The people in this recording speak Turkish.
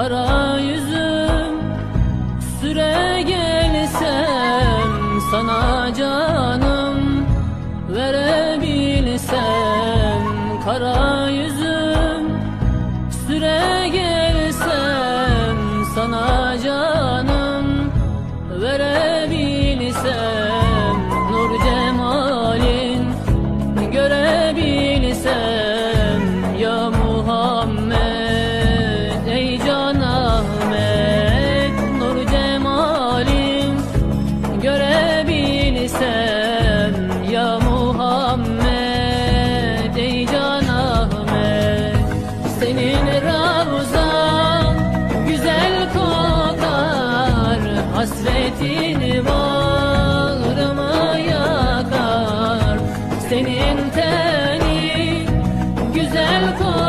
kara yüzüm Süre gelsem sana canım Verebilsem kara yüzüm Süre gelsem sana canım Verebilsem Hasretin bağrımı yakar. Senin tenin güzel kokar